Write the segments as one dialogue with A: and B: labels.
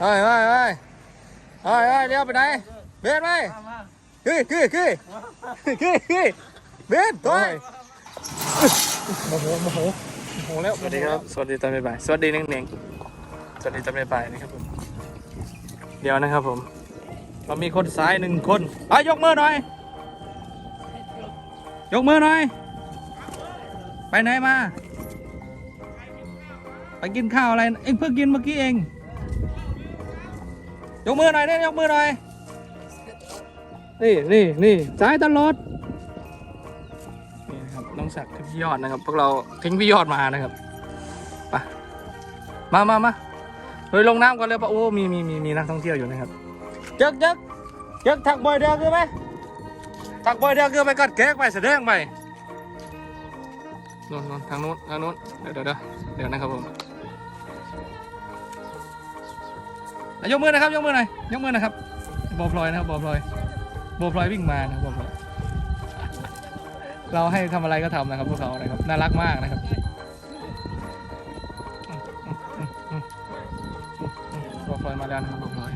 A: เฮ้ยเฮ้ยเฮ้ยเฮ้ยเฮ้ยเลี้ยวไปไหนเบนไปคือคือคือคือคือเบนตัวโมโหโมโหโมโหแล้ว
B: สวัสดีครับ สวัสดีตอนบ่ายๆสวัสดีเน่งๆสวัสดีตอนบ่ายๆนะครับผมเดี๋ยวนะครับผม เรามีคนซ้ายหนึ่งคนไปยกมือหน่อย ยกมือหน่อย ไปไหนมา ไปกินข้าวอะไร เอ็งเพิ่งกินเมื่อกี้เอง ยกมือหน่อยเนี่ยยกมือหน่อย นี่นี่นี่ซ้ายตลอด นี่นะครับน้องศักดิ์พี่ยอดนะครับ พวกเราทิ้งพี่ยอดมานะครับไปมามามาเฮ้ยลงน้ำก่อนเลยปะโอ้มีมีมีมีนักท่องเที่ยวอยู่นะครับเจ๊กเจ๊กเจ๊กถักบอยเดือคือไหมถักบอยเดือคือไปกัดเค้กไปแสดงไปนู่นนู่นทางนู้นทางนู้นเดี๋ยวเดี๋ยวเดี๋ยวเดี๋ยวนะครับผม อะยกมือนะครับยกมือหน่อยยกมือนะครับบอพลอยนะครับบอพลอยบอพลอยวิ่งมานะครับบอพลอยเราให้ทำอะไรก็ทำนะครับพวกเขานะครับน่ารักมากนะครับบอพลอยมาแล้วนะครับบอพลอย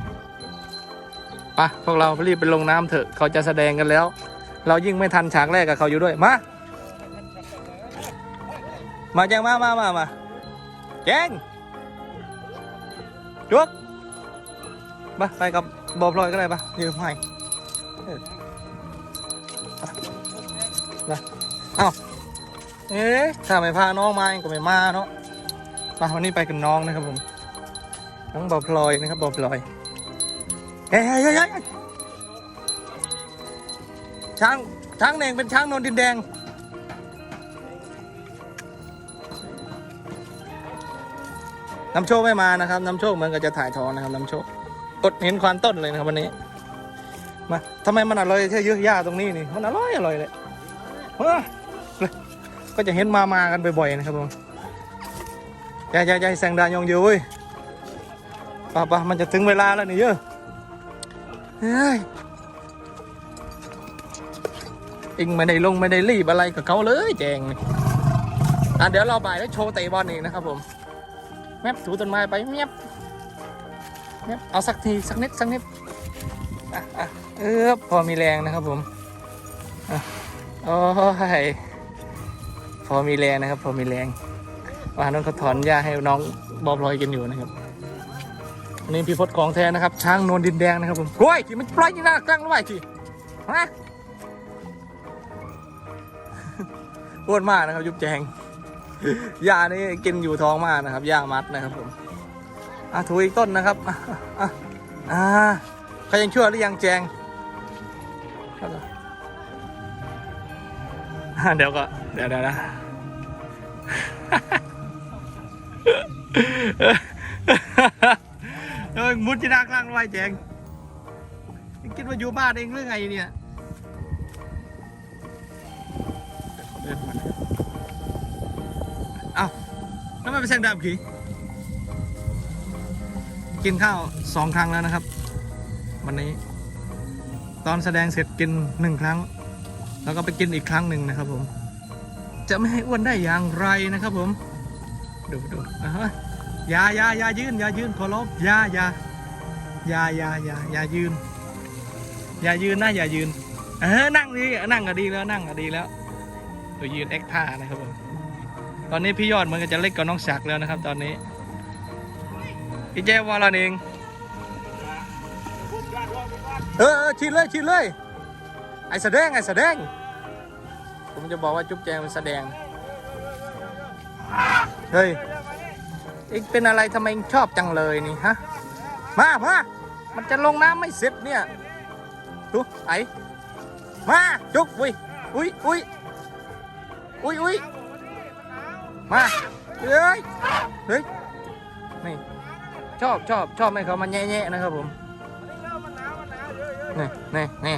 B: ไปพวกเรารีบไปลงน้ำเถอะเขาจะแสดงกันแล้ว เรายิ่งไม่ทันฉากแรกกับเขาอยู่ด้วยมา มาแจงมามามามาแจงจุก มาไปกับบอพลอยก็ได้ปะยืมให้เออไปเอ้าเอ๊ะถ้าไม่พาน้องมาเองก็ไม่มาเนาะมาวันนี้ไปกับน้องนะครับผมน้องบอพลอยนะครับบอพลอยเฮ้ยเฮ้ยเฮ้ยเฮ้ยช้างช้างแดงเป็นช้างนนดินแดงน้ำโชคไม่มานะครับน้ำโชคเหมือนกับจะถ่ายทองนะครับน้ำโชค อดเห็นควานต้นเลยนะครับวันนี้ มาทำไมมันอร่อยแค่เยอะหญ้าตรงนี้นี่ มันอร่อยอร่อยเลยเฮ้ยก็จะเห็นมามากันบ่อยๆนะครับผมยาอย่ายแสงดานยองเยอะเว้ยป่ะป่ะมันจะถึงเวลาแล้วนี่เยอะเฮ้ยเองไม่ได้ลงไม่ได้รีบอะไรกับเขาเลยแจงนี่อะเดี๋ยวเราบ่ายแล้วโชว์เตะบอลอีกนะครับผม แมบถูต้นไม้ไปแมบ แมบเอาสักทีสักนิดสักนิดอะอะเออพอมีแรงนะครับผมโอ้ยพอมีแรงนะครับ พอมีแรงว่าน้องเขาถอนหญ้าให้น้องบอบลอยกันอยู่นะครับอันนี้พี่พศของแท้นะครับ ช้างนวลดินแดงนะครับผมโอ้ยที่มันปล่อยยี่หน้ากลางระหว่างที่ฮะอ้วนมากนะครับ ยุบแจงหญ้านี่กินอยู่ท้องมากนะครับหญ้ามัดนะครับผม อะถูอีกต้นนะครับอะอะเขายังชั่วหรือยังแจงเดี๋ยวก็เดี๋ยวเดี๋ยวนะเอ้ยมุดจีนากลางไว้แจงคิดว่าอยู่บ้านเองหรือไงเนี่ยเอ้าแล้วมันเป็นแสงดำขี่ กินข้าวสองครั้งแล้วนะครับ วันนี้ ตอนแสดงเสร็จกินหนึ่งครั้ง แล้วก็ไปกินอีกครั้งหนึ่งนะครับ ผม จะไม่ให้อ้วนได้อย่างไรนะครับ ผมดูดูอ่าฮะยายายายืนยายืนขอรบอย่ายายายายายายืนอย่ายืนนะอย่ายืนเออนั่งดีนั่งก็ดีแล้วนั่งก็ดีแล้วตัวยืนเอ็กท่านะครับผมตอนนี้พี่ยอดเหมันก็จะเล็กกว่าน้องศักดิ์แล้วนะครับ ตอนนี้ พี่แจ้วอลนเองเออเออชิดเลยชิดเลย ไอ้แสดงไอ้แสดง ผมจะบอกว่าจุ๊บแจงเป็นแสดง เฮ้ยอ็งเป็นอะไรทำไมชอบจังเลยนี่ฮะ มามามันจะลงน้ำไม่เสร็จเนี่ยดูไอ้มาจุ๊บอุ้ยอุ้ยอุ้ยอุ้ยอุ้ยมาเฮ้ยเฮ้ยนี่ ชอบชอบชอบให้เขามาแย่ๆนะครับผมนี่นี่นี่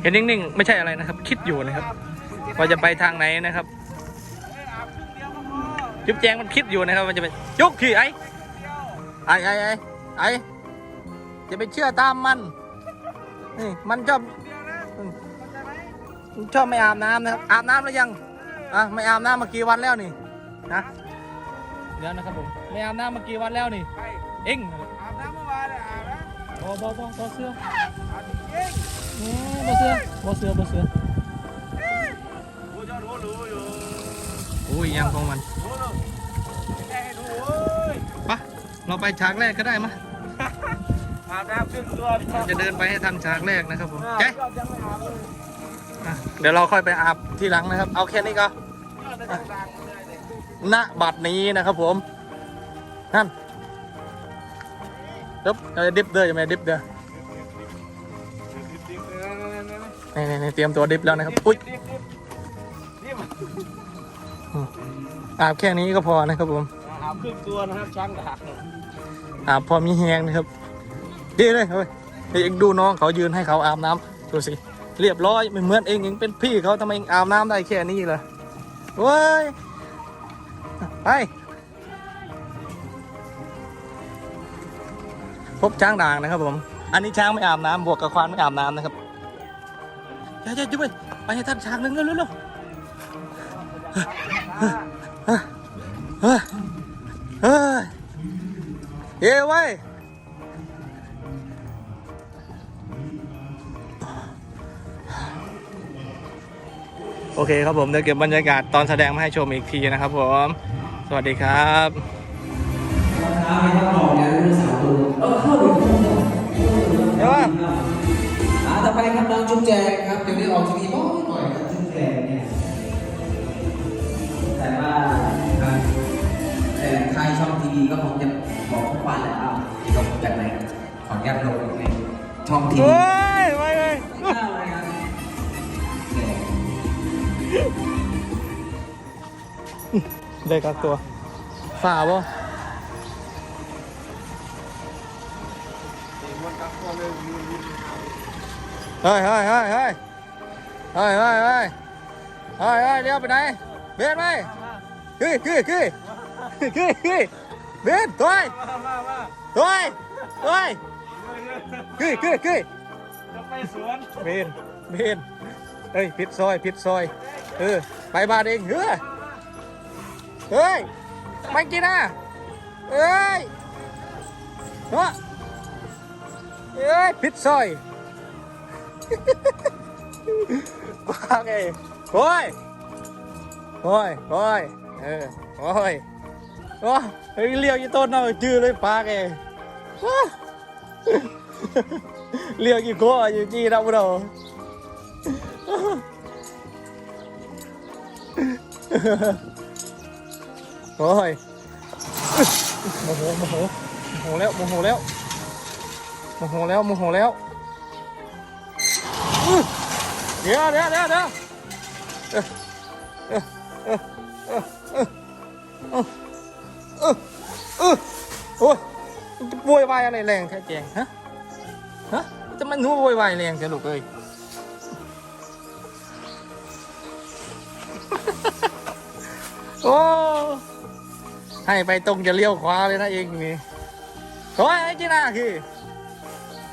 B: เห็นนิ่งๆ ไม่ใช่อะไรนะครับ คิดอยู่นะครับ ว่าจะไปทางไหนนะครับ จุ๊บแจงมันคิดอยู่นะครับว่าจะไปจุกขี่ไอ้ไอ้ไอ้ไอ้ไอ้จะไปเชื่อตามมันนี่มันชอบอืมชอบไม่อาบน้ำนะครับ อาบน้ำแล้วยังอะไม่อาบน้ำมากี่วันแล้วนี่นะ เดี๋ยวนะครับผมไม่อาบน้ำมากี่วันแล้วนี่
C: ใคร
B: เอ็ง
C: อาบน้ำเมื่อวานเนี่ยอาบนะ
B: บอบอบอบอเสือ
C: อาบจริง
B: โอ้บอเสือบอเสือบอเสือ
C: ๆกูจะรู้รู้อยู่
B: อุ้ยยังของมัน
C: รู้รู้แค่ให้ดูเว้ย
B: ปะเราไปฉากแรกก็ได้มะ
C: อาบน้ำครึ่งตัวเนี่ย
B: จะเดินไปให้ทันฉากแรกนะครับผม
C: อ่า
B: เจ๊
C: ก็ยังไม่อาบเลย
B: อะเดี๋ยวเราค่อยไปอาบทีหลังนะครับ เอาแค่นี้ก็ ณบัดนี้นะครับผมนั่นดิบเราจะดิบเด้อจะไม่ดิบเด้อนี่นี่นี่เตรียมตัวดิบแล้วนะครับอุ้ยอาบแค่นี้ก็พอนะครับผม
C: อาบครึ่งตัวนะครับช้างดาบ
B: อาบพอมีแหงนะครับดีเลยเฮ้ยเฮ้ยเองดูน้องเขายืนให้เขาอาบน้ำดูสิเรียบร้อยไม่เหมือนเองเองเป็นพี่เขาทำไมเองอาบน้ำได้แค่นี้ล่ะเว้ย ไปพบช้างด่างนะครับผม อันนี้ช้างไม่อาบน้ำบวกกับควานไม่อาบน้ำนะครับอย่าอย่าจุ๊บไปไปให้ท่านช้างหนึ่งเร็วเร็วเร็วเฮ้ยเฮ้ยเฮ้ยเฮ้ยไว้ยโอเคครับผมเดี๋ยวเก็บบรรยากาศตอนแสดงมาให้ชมอีกทีนะครับผม สวัสดีครับ
D: น้ำไม่ต้องบอกนะลูกสาวดูเออเข้าดู
B: เดี๋ยวว่า
D: อ่าต่อไปครับน้องจุ๊บแจงครับเดี๋ยวนี้ออกทีวีบ่อยหน่อยครับจุ๊บแจงเนี่ยแต่ว่าครับแต่ใครช่องทีวีก็คงจะบอกทุกวันแหละอ้าวลงจากไหนขออนุญาตลงในช่องทีวี
B: เลยกับตัวฝ่าบ่เฮ้ยเฮ้ยเฮ้ยเฮ้ยเฮ้ยเฮ้ยเฮ้ยเฮ้ยเฮ้ยเดี๋ยวไปไหนเบนไปคือคือคือคือคือเบนตัว
C: มามามา
B: ตัวตัวคือคือคือ
C: จะไปสวน
B: เบนเบนเฮ้ยผิดซอยผิดซอยเออไปบ้านเองเฮ้ย เฮ้ยไม่กินอะเอ้ยเนาะเอ้ยผิดซอยว่าไงโอ้ยโอ้ยโอ้ยเออโอ้ยโอ้ยเฮ้ยเลี้ยวยี่ต้นเอาจื้อเลยปากเองว้าเลี้ยวกี่โก้อยู่จีเราเรา โอ้ยโมโหโมโหโมโหแล้วโมโหแล้วโมโหแล้วโมโหแล้วเดี๋ยวเดี๋ยวเดี๋ยวเดี๋ยวโอ้ยจะโวยวายอะไรแรงแค่แจงฮะฮะจะมันหัวโวยวายแรงแท้ลูกเอ้ยโอ้ ให้ไปตรงจะเลี้ยวขวาเลยนะเองนี่ถอยไอ้จีน่าคือ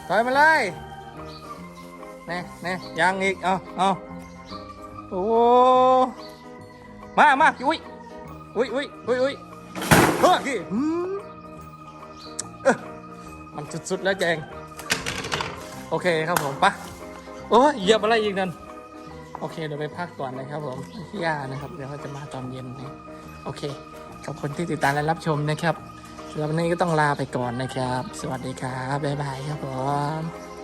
B: ถอยมาเลยแน่แน่ยังอีก เอาเอาโอ้ มามาอุ้ยอุ้ยอุ้ยอุ้ยอุ้ยเฮ้ยคือมันสุดๆแล้วแจง โอเคครับผมปะโอ้ยเหยียบอะไรอีกนั่นโอเคเดี๋ยวไปพักก่อนนะครับผมพี่านะครับ เดี๋ยวเขาจะมาตอนเย็นนะโอเค ขอบคุณที่ติดตามและรับชมนะครับสำหรับวันนี้ก็ต้องลาไปก่อนนะครับ สวัสดีครับบ๊ายบายครับผม